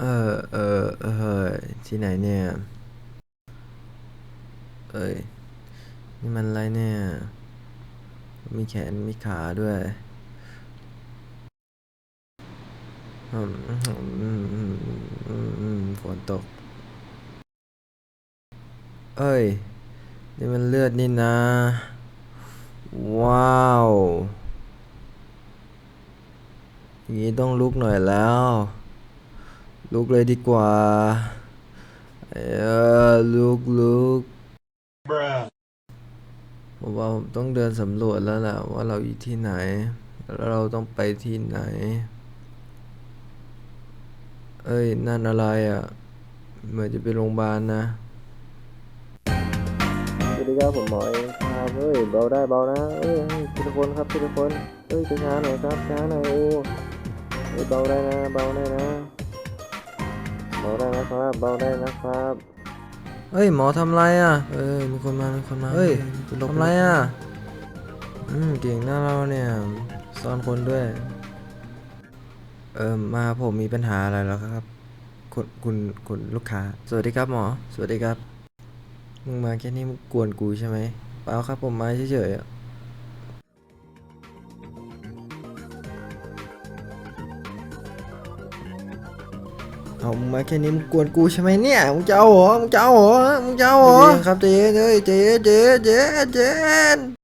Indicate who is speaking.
Speaker 1: เออเออเออที่ไหนเนี่ย เอ้ย นี่มันอะไรเนี่ย มีแขนมีขาด้วยอืมอืมอืมอืมอืมฝนตก เอ้ย นี่มันเลือดนี่นะ ว้าว อย่างนี้ต้องลุกหน่อยแล้ว ลุกเลยดีกว่า เออลุกลุกผมว่าผมต้องเดินสำรวจแล้วแหละว่าเราอยู่ที่ไหน แล้วเราต้องไปที่ไหน เอ้ย นั่นอะไรอะ เหมือนจะไปโรงพยาบาลนะ
Speaker 2: สวัสดีครับผมหมอเองครับเฮ้ยเบาได้เบานะเอ้ยทีละคนครับทีละคนเอ้ยช้าหน่อยครับช้าหน่อยโอ้ เอ้ยเบาได้นะเบาได้นะเบาได้นะครับเบาได้นะครับ
Speaker 1: เฮ้ยหมอทำไรอะเอ้ยมีคนมามีคนมาเฮ้ยทำไรอะอืมเก่งหน้าเราเนี่ยซ่อนคนด้วย เออมาผมมีปัญหาอะไรแล้วครับ คุณคุณคุณลูกค้า สวัสดีครับหมอ สวัสดีครับ มึงมาแค่นี้มึงกวนกูใช่ไหมเปล่าครับผมมาเฉยๆ เอามาแค่นี้มึงกวนกูใช่ไหมเนี่ยมึงจะเอาเหรอมึงจะเอาเหรอมึงจะเอาเหรอครับเจ๊เจ๊เจ๊เจ๊เจ๊เจ๊